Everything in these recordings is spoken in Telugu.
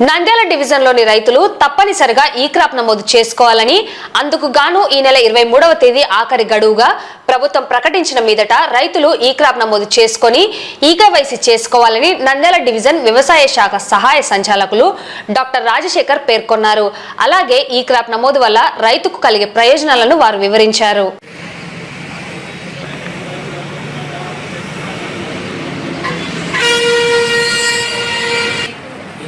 నంద్యాల డివిజన్లోని రైతులు తప్పనిసరిగా ఈ క్రాప్ నమోదు చేసుకోవాలని అందుకు గాను ఈ నెల ఇరవై మూడవ తేదీ ఆఖరి గడువుగా ప్రభుత్వం ప్రకటించిన మీదట రైతులు ఈ క్రాప్ నమోదు చేసుకొని ఈకేవైసీ చేసుకోవాలని నంద్యాల డివిజన్ వ్యవసాయ శాఖ సహాయ సంచాలకులు డాక్టర్ రాజశేఖర్ పేర్కొన్నారు. అలాగే ఈ క్రాప్ నమోదు వల్ల రైతుకు కలిగే ప్రయోజనాలను వారు వివరించారు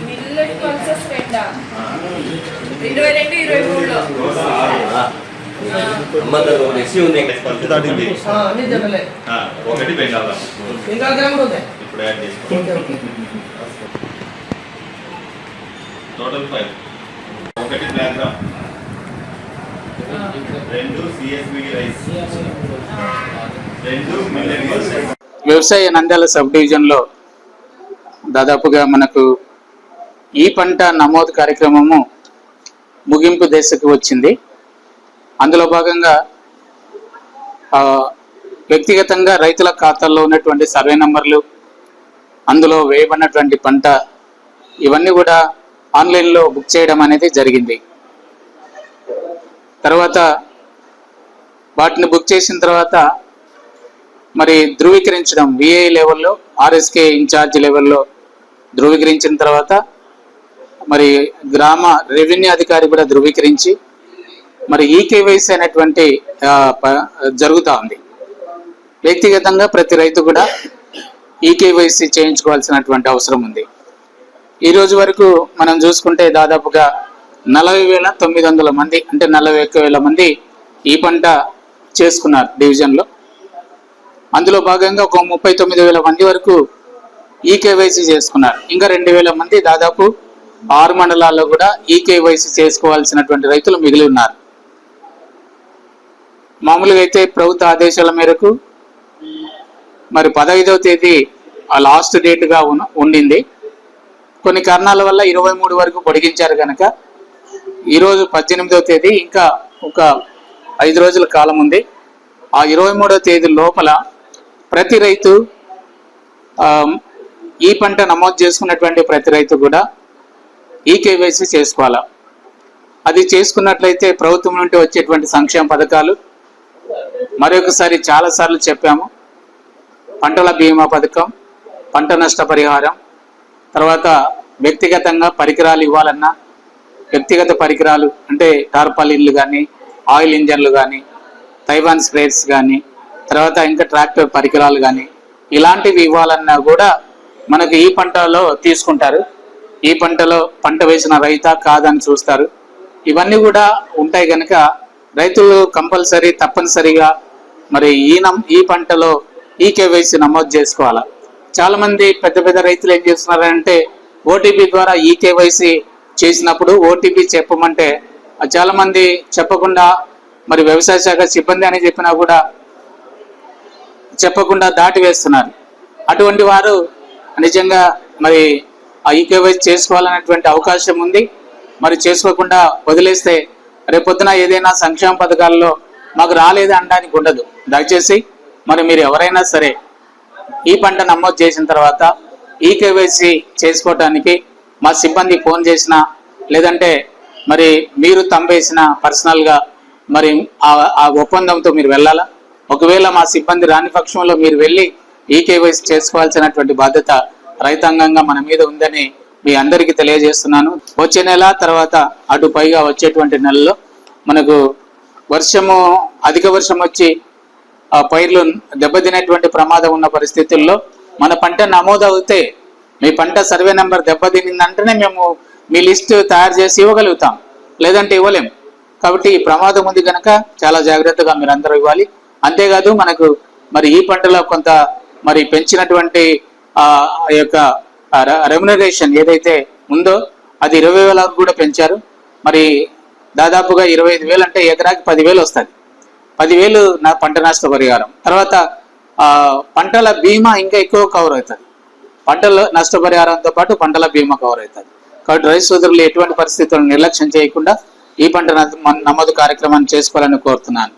మిల్లెట్ పల్సెస్ రెండా ఇరవై రెండు ఇరవై మూడులో ఉంది దాటింది ఒకటి బెంగాల్ ఇప్పుడు యాడ్ టోటల్ ఫైవ్ ఒకటి రెండు రైస్ రెండు మిల్లెట్ వ్యవసాయ నంద్యాల సబ్ డివిజన్లో దాదాపుగా మనకు ఈ పంట నమోదు కార్యక్రమము ముగింపు దశకు వచ్చింది. అందులో భాగంగా వ్యక్తిగతంగా రైతుల ఖాతాల్లో ఉన్నటువంటి సర్వే నంబర్లు అందులో వేయబడినటువంటి పంట ఇవన్నీ కూడా ఆన్లైన్లో బుక్ చేయడం అనేది జరిగింది. తర్వాత వాటిని బుక్ చేసిన తర్వాత మరి ధృవీకరించడం విఐ లెవెల్లో ఆర్ఎస్కే ఇన్ఛార్జ్ లెవెల్లో ధృవీకరించిన తర్వాత మరి గ్రామ రెవెన్యూ అధికారి కూడా ధృవీకరించి మరి ఈకేవైసీ అనేటువంటి జరుగుతూ ఉంది. వ్యక్తిగతంగా ప్రతి రైతు కూడా ఈకేవైసీ చేయించుకోవాల్సినటువంటి అవసరం ఉంది. ఈ రోజు వరకు మనం చూసుకుంటే దాదాపుగా నలభై వేల తొమ్మిది వందల మంది అంటే నలభై ఒక్క వేల మంది ఈ పంట చేసుకున్నారు డివిజన్లో అందులో భాగంగా ఒక ముప్పై తొమ్మిది వేల మంది వరకు ఈ కేవైసీ చేసుకున్నారు. ఇంకా రెండు వేల మంది దాదాపు ఆరు మండలాల్లో కూడా ఈ కేవైసీ చేసుకోవాల్సినటువంటి రైతులు మిగిలి ఉన్నారు. మామూలుగా అయితే ప్రభుత్వ ఆదేశాల మేరకు మరి పదహైదవ తేదీ ఆ లాస్ట్ డేట్గా ఉన్న ఉండింది. కొన్ని కారణాల వల్ల ఇరవై మూడు వరకు పొడిగించారు కనుక ఈరోజు పద్దెనిమిదవ తేదీ ఇంకా ఒక ఐదు రోజుల కాలం ఉంది. ఆ ఇరవై మూడవ తేదీ లోపల ప్రతి రైతు ఈ పంట నమోదు చేసుకున్నటువంటి ప్రతి రైతు కూడా ఈ కేవైసీ చేసుకోవాలా. అది చేసుకున్నట్లయితే ప్రభుత్వం నుండి వచ్చేటువంటి సంక్షేమ పథకాలు మరొకసారి చాలాసార్లు చెప్పాము. పంటల బీమా పథకం పంట నష్ట పరిహారం తర్వాత వ్యక్తిగతంగా పరికరాలు ఇవ్వాలన్నా వ్యక్తిగత పరికరాలు అంటే టార్పాలిన్లు కానీ ఆయిల్ ఇంజన్లు కానీ తైవాన్ స్ప్రేస్ కానీ తర్వాత ఇంకా ట్రాక్టర్ పరికరాలు కానీ ఇలాంటివి ఇవ్వాలన్నా కూడా మనకు ఈ పంటలో తీసుకుంటారు. ఈ పంటలో పంట వేసిన రైతా కాదని చూస్తారు. ఇవన్నీ కూడా ఉంటాయి కనుక రైతులు కంపల్సరీ తప్పనిసరిగా మరి ఈ ఈ పంటలో ఈ కేవైసీ నమోదు చేసుకోవాలా? చాలామంది పెద్ద పెద్ద రైతులు ఏం చేస్తున్నారంటే ఓటీపీ ద్వారా ఈ కేవైసీ చేసినప్పుడు ఓటీపీ చెప్పమంటే చాలామంది చెప్పకుండా మరి వ్యవసాయ శాఖ సిబ్బంది అని చెప్పినా కూడా చెప్పకుండా దాటి వేస్తున్నారు. అటువంటి వారు నిజంగా మరి ఆ ఈకేవైసీ చేసుకోవాలనేటువంటి అవకాశం ఉంది. మరి చేసుకోకుండా వదిలేస్తే రేపొద్దున ఏదైనా సంక్షేమ పథకాల్లో మాకు రాలేదు అనడానికి ఉండదు. దయచేసి మరి మీరు ఎవరైనా సరే ఈ పంట నమోదు చేసిన తర్వాత ఈ కేవైసీ చేసుకోవటానికి మా సిబ్బంది ఫోన్ చేసినా లేదంటే మరి మీరు తంబేసిన పర్సనల్గా మరి ఆ- ఆ ఒప్పందంతో మీరు వెళ్ళాలా? ఒకవేళ మా సిబ్బంది రాని పక్షంలో మీరు వెళ్ళి ఈ కేవైసీ చేసుకోవాల్సినటువంటి బాధ్యత రైతాంగంగా మన మీద ఉందని మీ అందరికీ తెలియజేస్తున్నాను. వచ్చే నెల తర్వాత అటు పైగా వచ్చేటువంటి నెలలో మనకు వర్షము అధిక వర్షం వచ్చి ఆ పైర్లు దెబ్బతినేటువంటి ప్రమాదం ఉన్న పరిస్థితుల్లో మన పంట నమోదు అవుతే మీ పంట సర్వే నెంబర్ దెబ్బతినిందంటేనే మేము మీ లిస్ట్ తయారు చేసి ఇవ్వగలుగుతాం. లేదంటే ఇవ్వలేం. కాబట్టి ఈ ప్రమాదం ఉంది కనుక చాలా జాగ్రత్తగా మీరు అందరూ ఇవ్వాలి. అంతేకాదు మనకు మరి ఈ పంటలో కొంత మరి పెంచినటువంటి ఆ ఆ యొక్క రెమ్యునరేషన్ ఏదైతే ఉందో అది ఇరవై వేల వరకు కూడా పెంచారు. మరి దాదాపుగా ఇరవై ఐదు వేలు అంటే ఎకరాకి పదివేలు వస్తుంది. పదివేలు నా పంట నష్ట పరిహారం. తర్వాత పంటల బీమా ఇంకా ఎక్కువ కవర్ అవుతుంది. పంటల నష్టపరిహారంతో పాటు పంటల బీమా కవర్ అవుతుంది. కాబట్టి రైతు సోదరులు ఎటువంటి పరిస్థితులను నిర్లక్ష్యం చేయకుండా ఈ పంట నమోదు కార్యక్రమాన్ని చేసుకోవాలని కోరుతున్నాను.